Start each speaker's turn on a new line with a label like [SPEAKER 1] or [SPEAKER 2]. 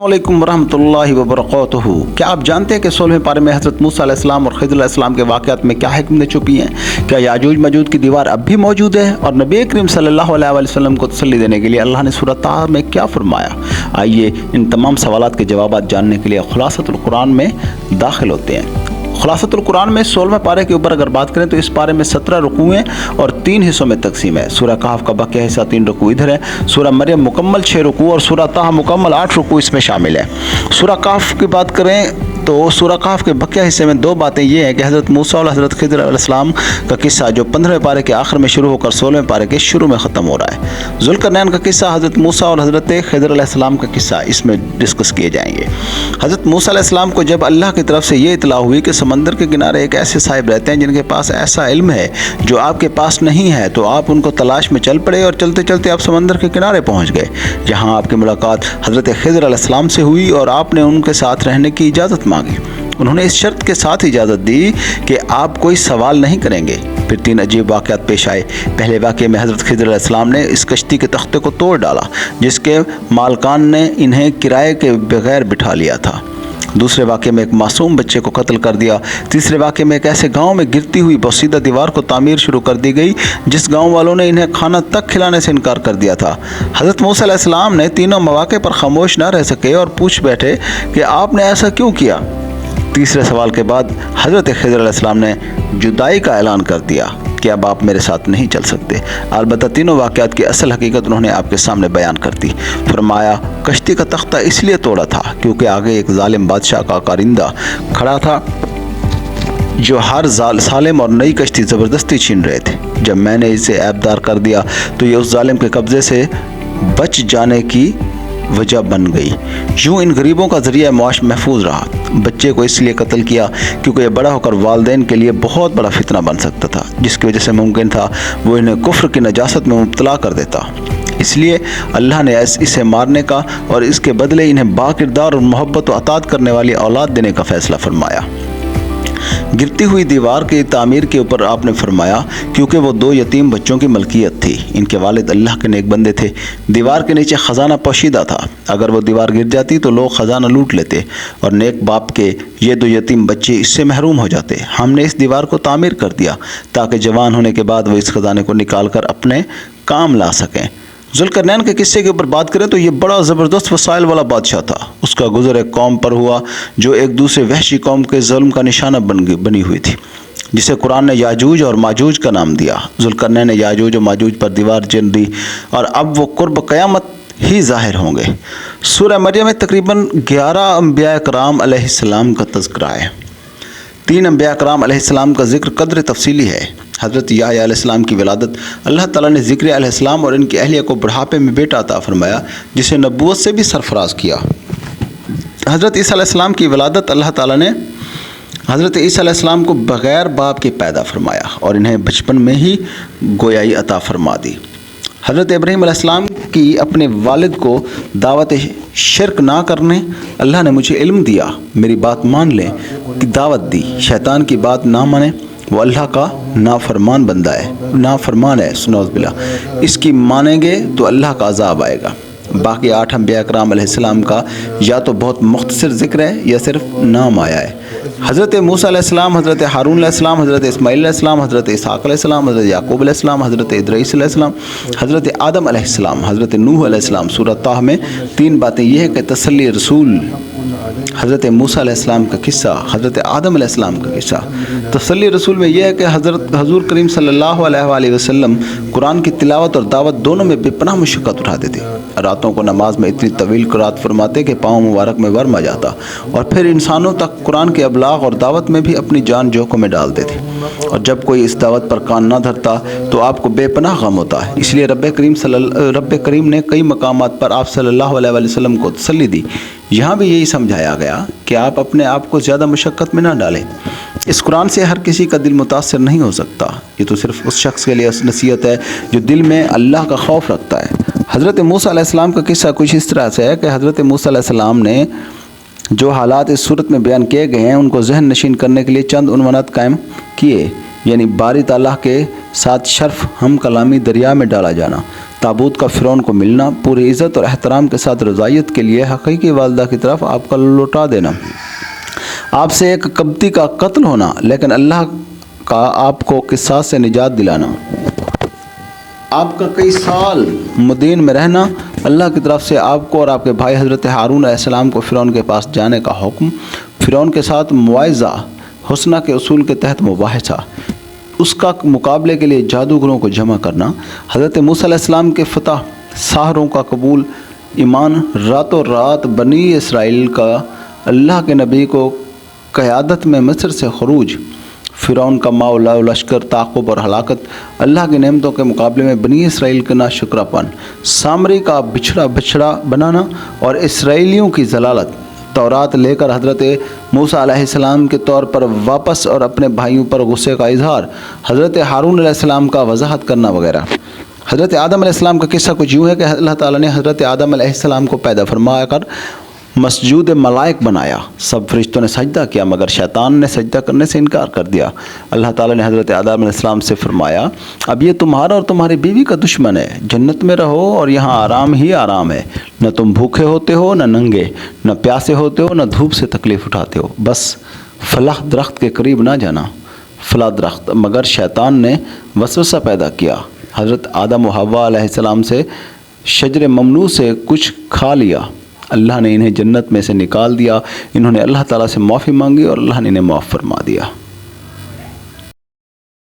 [SPEAKER 1] السلام علیکم ورحمۃ اللہ وبرکاتہ۔ کیا آپ جانتے ہیں کہ سولہویں پارے میں حضرت موسیٰ علیہ السلام اور خضر علیہ السلام کے واقعات میں کیا حکمتیں چھپی ہیں؟ کیا یاجوج مجود کی دیوار اب بھی موجود ہے؟ اور نبی کریم صلی اللہ علیہ وآلہ وسلم کو تسلی دینے کے لیے اللہ نے صورت میں کیا فرمایا؟ آئیے ان تمام سوالات کے جوابات جاننے کے لیے خلاصۃ القرآن میں داخل ہوتے ہیں۔ خلاصۃ القرآن میں سولہویں پارے کے اوپر اگر بات کریں تو اس پارے میں سترہ رکوعیں اور تین حصوں میں تقسیم ہے۔ سورہ کہف کا بقیہ حصہ تین رکوع ادھر ہے سورہ مریم مکمل چھ رکوع اور سورہ تاہ مکمل آٹھ رکوع اس میں شامل ہے۔ سورہ کہف کی بات کریں تو سورہ کہف کے بقیہ حصے میں دو باتیں یہ ہیں کہ حضرت موسیٰ اور حضرت خضر علیہ السلام کا قصہ جو پندرہویں پارے کے آخر میں شروع ہو کر سولہویں پارے کے شروع میں ختم ہو رہا ہے۔ ذوالقرنین کا قصہ حضرت موسیٰ اور حضرت خضر علیہ السلام کا قصہ اس میں ڈسکس کیے جائیں گے۔ حضرت موسیٰ علیہ السلام کو جب اللہ کی طرف سے یہ اطلاع ہوئی کہ سمندر کے کنارے ایک ایسے صاحب رہتے ہیں جن کے پاس ایسا علم ہے جو آپ کے پاس نہیں ہے، تو آپ ان کو تلاش میں چل پڑے اور چلتے چلتے آپ سمندر کے کنارے پہنچ گئے۔ جہاں آپ کی ملاقات حضرت خضر علیہ السلام سے ہوئی اور آپ نے ان کے ساتھ رہنے کی اجازت مانگی۔ انہوں نے اس شرط کے ساتھ اجازت دی کہ آپ کوئی سوال نہیں کریں گے۔ پھر تین عجیب واقعات پیش آئے۔ پہلے واقعے میں حضرت خضر علیہ السلام نے اس کشتی کے تختے کو توڑ ڈالا، جس کے مالکان نے انہیں کرائے کے بغیر بٹھا لیا تھا۔ دوسرے واقعے میں ایک معصوم بچے کو قتل کر دیا۔ تیسرے واقعے میں ایک ایسے گاؤں میں گرتی ہوئی بوسیدہ دیوار کو تعمیر شروع کر دی گئی، جس گاؤں والوں نے انہیں کھانا تک کھلانے سے انکار کر دیا تھا۔ حضرت موسیٰ علیہ السلام نے تینوں مواقع پر خاموش نہ رہ سکے اور پوچھ بیٹھے کہ آپ نے ایسا کیوں کیا؟ تیسرے سوال کے بعد حضرت خضر علیہ السلام نے جدائی کا اعلان کر دیا۔ کہ اب آپ میرے ساتھ نہیں چل سکتے۔ البتہ تینوں واقعات کی اصل حقیقت انہوں نے آپ کے سامنے بیان کر دی۔ فرمایا، کشتی کا تختہ اس لیے توڑا تھا کیونکہ آگے ایک ظالم بادشاہ کا کارندہ کھڑا تھا جو ہر سالم اور نئی کشتی زبردستی چھین رہے تھے۔ جب میں نے اسے عیبدار کر دیا تو یہ اس ظالم کے قبضے سے بچ جانے کی وجہ بن گئی۔ یوں ان غریبوں کا ذریعہ معاش محفوظ رہا۔ بچے کو اس لیے قتل کیا کیونکہ یہ بڑا ہو کر والدین کے لیے بہت بڑا فتنہ بن سکتا تھا، جس کی وجہ سے ممکن تھا وہ انہیں کفر کی نجاست میں مبتلا کر دیتا۔ اس لیے اللہ نے اسے مارنے کا اور اس کے بدلے انہیں با کردار اور محبت و اطاعت کرنے والی اولاد دینے کا فیصلہ فرمایا۔ گرتی ہوئی دیوار کی تعمیر کے اوپر آپ نے فرمایا، کیونکہ وہ دو یتیم بچوں کی ملکیت تھی۔ ان کے والد اللہ کے نیک بندے تھے۔ دیوار کے نیچے خزانہ پوشیدہ تھا۔ اگر وہ دیوار گر جاتی تو لوگ خزانہ لوٹ لیتے اور نیک باپ کے یہ دو یتیم بچے اس سے محروم ہو جاتے۔ ہم نے اس دیوار کو تعمیر کر دیا تاکہ جوان ہونے کے بعد وہ اس خزانے کو نکال کر اپنے کام لا سکیں۔ ذوالقرنین کے قصے کے اوپر بات کریں تو یہ بڑا زبردست وسائل والا بادشاہ تھا۔ اس کا گزر ایک قوم پر ہوا جو ایک دوسرے وحشی قوم کے ظلم کا نشانہ بن گئی بنی ہوئی تھی، جسے قرآن نے یاجوج اور ماجوج کا نام دیا۔ ذوالقرنین نے یاجوج اور ماجوج پر دیوار جن دی اور اب وہ قرب قیامت ہی ظاہر ہوں گے۔ سورہ مریم میں تقریباً گیارہ انبیاء کرام علیہ السلام کا تذکرہ ہے۔ تین انبیاء کرام علیہ السلام کا ذکر قدر تفصیلی ہے۔ حضرت یا علیہ السلام کی ولادت، اللہ تعالیٰ نے ذکر علیہ السلام اور ان کی اہلیہ کو بڑھاپے میں بیٹا عطا فرمایا، جسے نبوت سے بھی سرفراز کیا۔ حضرت عیسیٰ علیہ السلام کی ولادت اللہ تعالیٰ نے حضرت عیسیٰ علیہ السلام کو بغیر باپ کے پیدا فرمایا اور انہیں بچپن میں ہی گویائی عطا فرما دی۔ حضرت ابراہیم علیہ السلام کی اپنے والد کو دعوت شرک نہ کرنے، اللہ نے مجھے علم دیا، میری بات مان لیں کہ دعوت دی، شیطان کی بات نہ مانے۔ وہ اللہ کا نافرمان بندہ ہے، نافرمان ہے سنوز بلا اس کی مانیں گے تو اللہ کا عذاب آئے گا۔ باقی آٹھ انبیاء اکرام علیہ السلام کا یا تو بہت مختصر ذکر ہے یا صرف نام آیا ہے۔ حضرت موسیٰ علیہ السلام، حضرت ہارون علیہ السلام، حضرت اسماعیل علیہ السلام، حضرت اسحاق علیہ السلام، حضرت یعقوب علیہ السلام، حضرت ادریس علیہ السلام، حضرت آدم علیہ السلام، حضرت نوح علیہ السلام۔ سورۃ طہ میں تین باتیں یہ ہے کہ تسلی رسول حضرت موسیٰ علیہ السلام کا قصہ، حضرت آدم علیہ السلام کا قصہ۔ تسلی رسول میں یہ ہے کہ حضرت حضور کریم صلی اللہ علیہ وآلہ وسلم قرآن کی تلاوت اور دعوت دونوں میں بے پناہ مشقت اٹھاتے تھے۔ راتوں کو نماز میں اتنی طویل قرآت فرماتے کہ پاؤں مبارک میں ورم آ جاتا۔ اور پھر انسانوں تک قرآن کے ابلاغ اور دعوت میں بھی اپنی جان جوکوں میں ڈالتے تھے۔ اور جب کوئی اس دعوت پر کان نہ دھرتا تو آپ کو بے پناہ غم ہوتا ہے۔ اس لیے رب کریم صلی رب کریم نے کئی مقامات پر آپ صلی اللہ علیہ وسلم کو تسلی دی۔ یہاں بھی یہی سمجھایا گیا کہ آپ اپنے آپ کو زیادہ مشقت میں نہ ڈالیں۔ اس قرآن سے ہر کسی کا دل متاثر نہیں ہو سکتا۔ یہ تو صرف اس شخص کے لیے نصیحت ہے جو دل میں اللہ کا خوف رکھتا ہے۔ حضرت موسیٰ علیہ السلام کا قصہ کچھ اس طرح سے ہے کہ حضرت موسیٰ علیہ السلام نے جو حالات اس صورت میں بیان کیے گئے ہیں، ان کو ذہن نشین کرنے کے لیے چند عنوانات قائم کیے۔ یعنی باری تعالیٰ کے ساتھ شرف ہم کلامی دریا میں ڈالا جانا۔ تابوت کا فرعون کو ملنا، پوری عزت اور احترام کے ساتھ رضائیت کے لیے حقیقی والدہ کی طرف آپ کا لوٹا دینا۔ آپ سے ایک کبتی کا قتل ہونا، لیکن اللہ کا آپ کو قصاص سے نجات دلانا۔ آپ کا کئی سال مدین میں رہنا، اللہ کی طرف سے آپ کو اور آپ کے بھائی حضرت ہارون علیہ السلام کو فرعون کے پاس جانے کا حکم۔ فرعون کے ساتھ معاوضہ حسنہ کے اصول کے تحت مباحثہ۔ اس کا مقابلے کے لیے جادوگروں کو جمع کرنا، حضرت موسیٰ علیہ السلام کے فتح سحروں کا قبول، ایمان راتوں رات بنی اسرائیل کا اللہ کے نبی کو قیادت میں مصر سے خروج، فرعون کا ماء لشکر تعقب اور ہلاکت، اللہ کی نعمتوں کے مقابلے میں بنی اسرائیل کا نا شکرہ پن، سامری کا بچھڑا بچھڑا بنانا اور اسرائیلیوں کی ضلالت، تورات لے کر حضرت موسیٰ علیہ السلام کے طور پر واپس اور اپنے بھائیوں پر غصے کا اظہار، حضرت ہارون علیہ السلام کا وضاحت کرنا وغیرہ۔ حضرت آدم علیہ السلام کا قصہ کچھ یوں ہے کہ اللہ تعالیٰ نے حضرت آدم علیہ السلام کو پیدا فرمایا کر مسجود ملائک بنایا۔ سب فرشتوں نے سجدہ کیا، مگر شیطان نے سجدہ کرنے سے انکار کر دیا۔ اللہ تعالیٰ نے حضرت آدم علیہ السلام سے فرمایا، اب یہ تمہارا اور تمہاری بیوی کا دشمن ہے۔ جنت میں رہو اور یہاں آرام ہی آرام ہے۔ نہ تم بھوکے ہوتے ہو، نہ ننگے، نہ پیاسے ہوتے ہو، نہ دھوپ سے تکلیف اٹھاتے ہو۔ بس فلاح درخت کے قریب نہ جانا۔ فلاح درخت، مگر شیطان نے وسوسہ پیدا کیا۔ حضرت آدم و حوا علیہ السلام سے شجر ممنوع سے کچھ کھا لیا۔ اللہ نے انہیں جنت میں سے نکال دیا، انہوں نے اللہ تعالیٰ سے معافی مانگی اور اللہ نے انہیں معاف فرما دیا۔